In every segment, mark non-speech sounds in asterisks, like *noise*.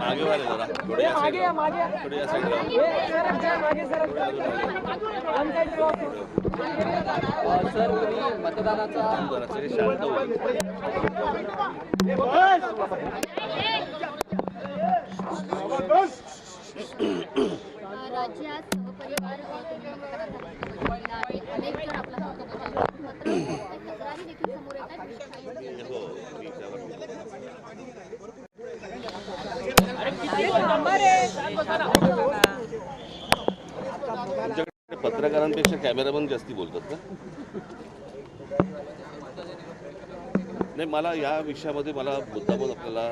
मागे वाले जरा थोडे या साईडला थोडे या साईडला सर मतदानाचा जरा सगळे शांत होईल राज्यात परिवार अनेक जण आपला तुमच्याकडे पत्रकारांपेक्षा कॅमेरामन जास्ती बोलतात का? नाही मला या विषयामध्ये मला मुद्दामून आपल्याला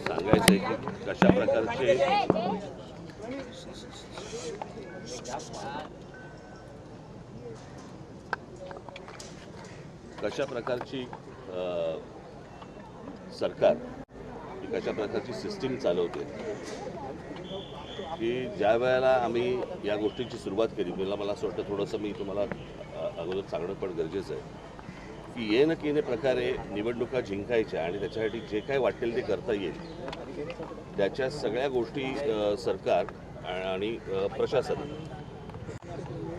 सांगायचं आहे की कशा प्रकारचे कशा प्रकारची सरकार ही कशा प्रकारची सिस्टीम चालवते. की ज्या वेळेला आम्ही या गोष्टींची सुरुवात केली मला मला असं वाटतं थोडंसं मी तुम्हाला अगोदर सांगणं पण गरजेचं आहे. की ये न केने प्रकारे निवडणुका जिंकायच्या आणि त्याच्यासाठी जे काय वाटेल ते करता येईल त्याच्या सगळ्या गोष्टी सरकार आणि प्रशासन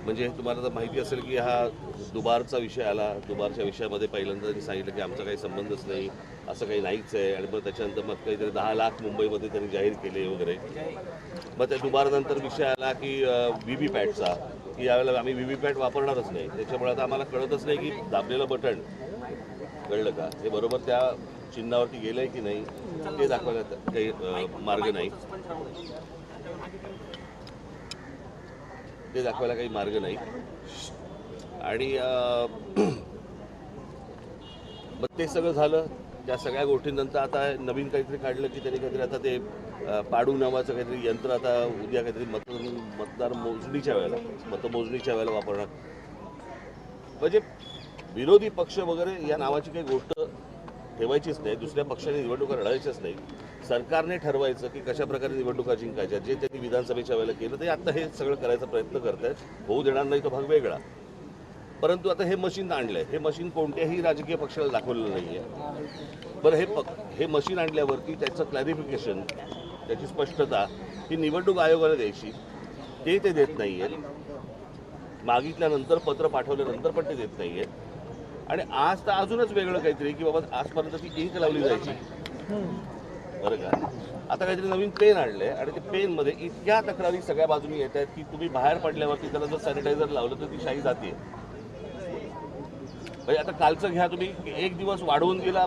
म्हणजे तुम्हाला तर माहिती असेल की हा दुबारचा विषय आला. दुबारच्या विषयामध्ये पहिल्यांदा त्यांनी सांगितलं की आमचा काही संबंधच नाही असं काही नाहीच आहे. आणि मग त्याच्यानंतर मग काहीतरी दहा लाख मुंबईमध्ये त्यांनी जाहीर केले वगैरे. मग त्या दुबारनंतर विषय आला की व्ही व्ही पॅटचा. की यावेळेला आम्ही व्ही व्ही पॅट वापरणारच नाही. त्याच्यामुळे आता आम्हाला कळतच नाही की दाबलेलं बटन कळलं का? हे बरोबर त्या चिन्हावरती गेलं आहे की नाही ते दाखवायला काही मार्ग नाही. ते दाखवायला काही मार्ग नाही. आणि *clears throat* मग ते सगळं झालं. त्या सगळ्या गोष्टींनंतर आता नवीन काहीतरी काढलं की त्यांनी काहीतरी आता ते पाडू नावाचं काहीतरी यंत्र आता उद्या काहीतरी मत मतदार मोजणीच्या वेळेला मतमोजणीच्या वेळेला वापरणार. म्हणजे विरोधी पक्ष वगैरे या नावाची काही गोष्ट ठेवायचीच नाही. दुसऱ्या पक्षाने निवडणुका लढायच्याच नाही. सरकारने ठरवायचं की कशा प्रकारे निवडणुका जिंकायच्या जे त्यांनी विधानसभेच्या वेळेला केलं ते आता हे सगळं करायचा प्रयत्न करत आहेत होऊ देणार नाही तो भाग वेगळा. परंतु आता हे मशीन आणलंय. हे मशीन कोणत्याही राजकीय पक्षाला दाखवलेलं आहे बरं हे पक हे मशीन आणल्यावरती त्याचं क्लॅरिफिकेशन त्याची स्पष्टता ही निवडणूक आयोगाला द्यायची. ते ते देत नाही आहेत मागितल्यानंतर पत्र पाठवल्यानंतर पण ते देत नाही आहेत आणि आज तर अजूनच वेगळं काहीतरी की बाबा आजपर्यंत ती इंक लावली जायची. बरं का? आता काहीतरी नवीन पेन आणले आणि ते पेनमध्ये इतक्या तक्रारी सगळ्या बाजूनी येत आहेत की तुम्ही बाहेर पडल्यावरती त्याला जर सॅनिटायझर लावलं तर ती शाही जाते म्हणजे आता कालचं घ्या तुम्ही एक दिवस वाढवून दिला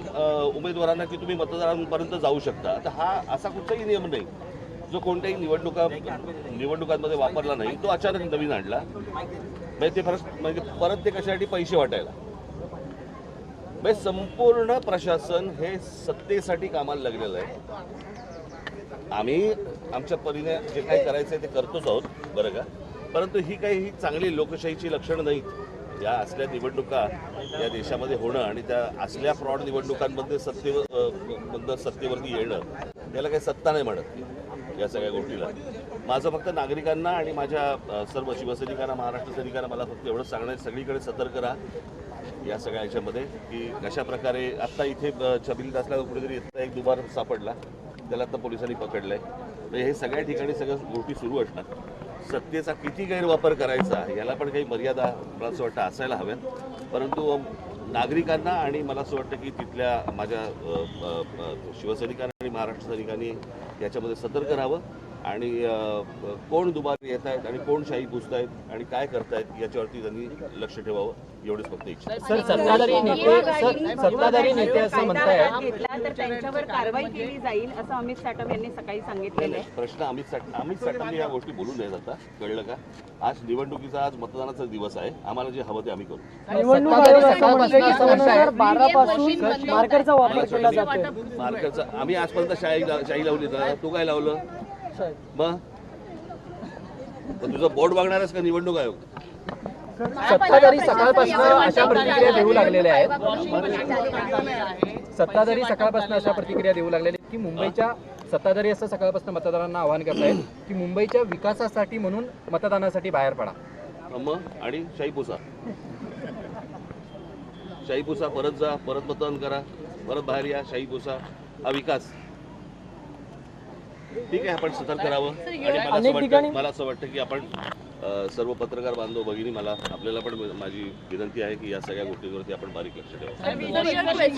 उमेदवारांना की तुम्ही मतदारांपर्यंत जाऊ शकता. आता हा असा कुठलाही नियम नाही. जो कोणत्याही निवडणुका निवडणुकांमध्ये वापरला नाही तो अचानक नवीन आणला. म्हणजे ते फरक म्हणजे परत ते कशासाठी पैसे वाटायला? म्हणजे संपूर्ण प्रशासन हे सत्तेसाठी कामाला लागलेलं आहे. आम्ही आमच्या परीने जे काही करायचं आहे ते करतोच आहोत बरं का? परंतु ही काही ही चांगली लोकशाहीची लक्षणं नाहीत. या असल्या निवडणुका या देशामध्ये होणं आणि त्या असल्या फ्रॉड निवडणुकांमध्ये सत्तेवर सत्तेवरती येणं त्याला काही सत्ता नाही म्हणत या सगळ्या गोष्टीला. माझं फक्त नागरिकांना आणि माझ्या सर्व शिवसैनिकांना महाराष्ट्र सैनिकांना मला फक्त एवढं सांगणं सगळीकडे सतर्क राहा. या सगळ्या याच्यामध्ये की कशा प्रकारे आत्ता इथे छबिल छबिलीत असल्यावर कुठेतरी एक दुबार सापडला. त्याला आता पोलिसांनी पकडलंय. म्हणजे हे सगळ्या ठिकाणी सगळ्या गोष्टी सुरू असतात सत्तेचा किती गैरवापर करायचा याला पण काही मर्यादा मला असं वाटतं असायला हव्यात. परंतु नागरिकांना आणि मला असं वाटतं की तिथल्या माझ्या शिवसैनिकांना आणि महाराष्ट्र सैनिकांनी याच्यामध्ये सतर्क राहावं. आणि कोण दुबार येत आहेत आणि कोण शाही पुसतायत आणि काय करतायत याच्यावरती त्यांनी लक्ष ठेवावं एवढीच फक्त इच्छा. सर सत्ताधारी नेते सर सत्ताधारी नेते असं म्हणतायत. तर त्यांच्यावर कारवाई केली जाईल असं अमित साटम यांनी सकाळी सांगितलेलं आहे. प्रश्न अमित साठ अमित साठवणी या गोष्टी बोलू नयेत आता. कळलं का? आज निवडणुकीचा आज मतदानाचा दिवस आहे. आम्हाला जे हवं ते आम्ही करू. मार्करचा आम्ही आजपर्यंत शाही शाही लावली तू काय लावलं? मग? तुझं बोर्ड बघणारच का निवडणूक आयोग? सत्ताधारी सकाळपासून अशा प्रतिक्रिया देऊ लागलेल्या आहेत. सत्ताधारी सकाळपासून अशा प्रतिक्रिया देऊ लागलेल्या आहेत की मुंबईच्या सत्ताधारी असं सकाळपासून मतदारांना आवाहन करतायत की मुंबईच्या विकासासाठी म्हणून मतदानासाठी बाहेर पडा. मग? आणि शाही पुसा. शाही पुसा परत जा परत मतदान करा. परत बाहेर या शाही पुसा. हा विकास. ठीक आहे आपण सतर्क राहावं. आणि मला असं वाटतं मला असं वाटतं की आपण सर्व पत्रकार बांधव भगिनी मला आपल्याला पण माझी विनंती आहे की या सगळ्या गोष्टींवरती आपण बारीक लक्ष ठेवावं.